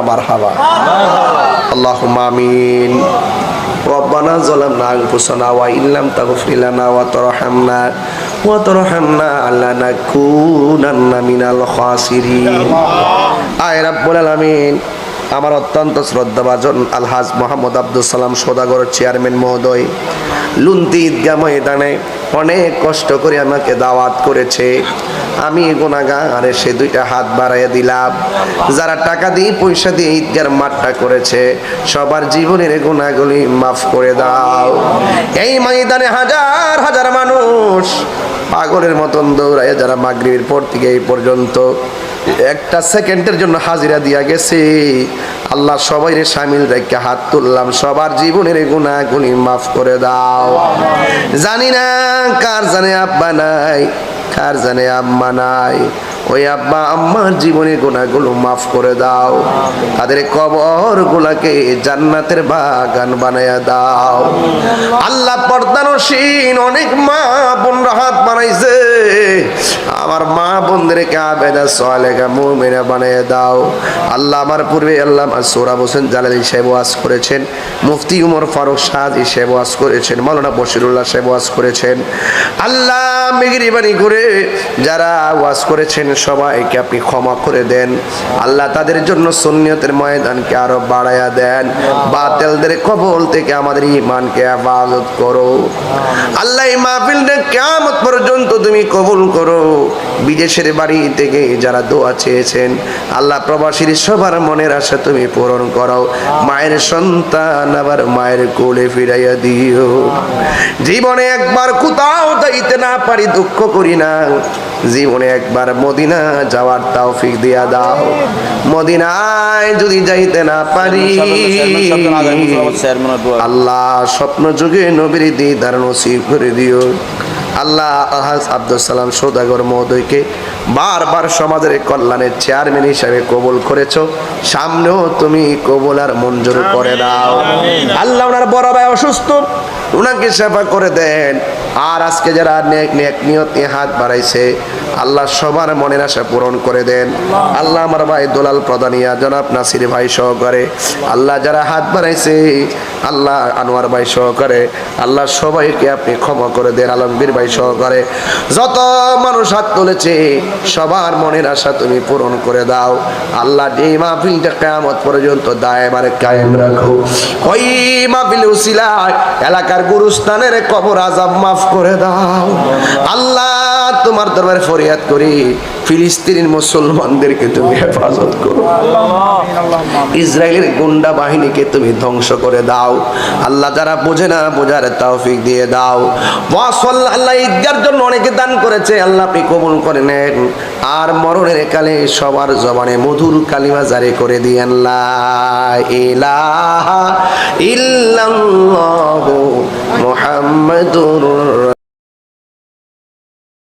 মারহাবা اللهم آمين ربنا ظلمنا أنفسنا وإن لم تغفر لنا وترحمنا وترحمنا لنكونن من الخاسرين আয় রাব্বুল আলামিন আমার অত্যন্ত শ্রদ্ধাভাজন আলহাজ মোহাম্মদ আব্দুল সালাম সদাগর চেয়ারম্যান মহোদয়, লুন্তি ঈদগাহ ময়দানে অনেক কষ্ট করে আমাকে দাওয়াত করেছে। আমি গুণাগার সে দুইটা হাত বাড়াইয়া দিলাম। যারা টাকা দিয়ে পয়সা দিয়ে ঈদগার মাঠটা করেছে, সবার জীবনের গুণাগুলি মাফ করে দাও। এই ময়দানে হাজার হাজার মানুষ পাগলের মতন দৌড়ায় যারা মাগরিবের পর থেকে এই পর্যন্ত একটা সেকেন্ডের জন্য হাজিরা দিয়া গেছে। আল্লাহ সবাই রে সামিল রেখে হাত তুললাম। সবার জীবনের গুণাগুলি মাফ করে দাও। জানি না কার জানে আব্বা নাই, কার জানে আম্মা নাই। ওই আব্বা, আম্মার জীবনের গুণাগুলো মাফ করে দাও। তাদের কবর গুলাকে জান্নাতের বাগান বানায়া দাও। আল্লাহ পর্দানসীন অনেক মা বোনরা হাত বানাইছে আমার মা বোনদেরকে আবেদা সোয়ালেখা মুমিনা বানিয়ে দাও। আল্লাহ আমার পূর্বে আল্লাহ সোরাব হোসেন জালালি সাহেব ওয়াজ করেছেন। মুফতি উমর ফারুক সাদ সাহেব ওয়াজ করেছেন। মাওলানা বশিরুল্লাহ সাহেব ওয়াজ করেছেন। আল্লাহ মেগরিবানি করে যারা ওয়াজ করেছেন সবাইকে আপনি ক্ষমা করে দেন। আল্লাহ তাদের জন্য সুন্নিয়তের ময়দানকে আরও বাড়ায়া দেন। বাতেলদের কবল থেকে আমাদের ইমানকে হেফাজত করো। আল্লাহ মাহফিল কেমন পর্যন্ত তুমি কবুল করো। বিদেশের বাড়ি থেকে যারা দোয়া চেয়েছেন আল্লাহ প্রবাসীর সবার মনের আশা তুমি পূরণ করো মায়ের সন্তান আবার মায়ের কোলে ফিরাইয়া দিও জীবনে একবার কোথাও যাইতে না পারি দুঃখ করি না জীবনে একবার মদিনা যাওয়ার তৌফিক দিয়া দাও মদিনায় যদি যাইতে না পারি আল্লাহ স্বপ্ন যুগে নবীর দিদার নসিব করে দিও আল্লাহ আহাজ আব্দুল সালাম সৌদাগর মহোদয়কে বারবার সমাজের কল্যাণের চেয়ারম্যান হিসাবে কবুল করেছ। সামনেও তুমি কবুল আর মঞ্জুর করে দাও। আল্লাহ ওনার বড় ভাই অসুস্থ, ওনাকে সেবা করে দেন। আর আজকে যারা নেক নেক নিয়তে হাত বাড়াইছে আল্লাহ সবার মনের আশা পূরণ করে দেন। আল্লাহ আমার ভাই দোলাল প্রধানিয়া জনাব নাসির ভাই সহকারে। আল্লাহ যারা হাত বাড়াইছে, আল্লাহ আনোয়ার ভাই সহকারে। আল্লাহ সবাইকে আপনি ক্ষমা করে দেন, আলমগীর ভাই সহকারে। যত মানুষ হাত তুলেছে, সবার মনের আশা তুমি পূরণ করে দাও। আল্লাহ এই মাহফিলটা কেয়ামত পর্যন্ত দায়বারে কায়েম রাখো। ওই মাহফিল উসিলায় এলাকার গুরুস্থানের কবর আজাব মাফ করে দাও। আল্লাহ তোমার দরবারে ফরিয়াদ করি, ফিলিস্তিনের মুসলমানদেরকে তুমি হেফাজত করো। ইসরায়েলের গুন্ডা বাহিনীকে তুমি ধ্বংস করে দাও। আল্লাহ যারা বোঝে না, বোঝার তৌফিক দিয়ে দাও। আল্লাহ ঈদগার জন্য অনেকে দান করেছে, আল্লাহ আপনি কবুল করে নেন। আর মরণের কালে সবার জবানে মধুর কালিমা জারি করে দিয়েন আল্লাহ, ইলাহা ইল্লাল্লাহু মুহাম্মাদুর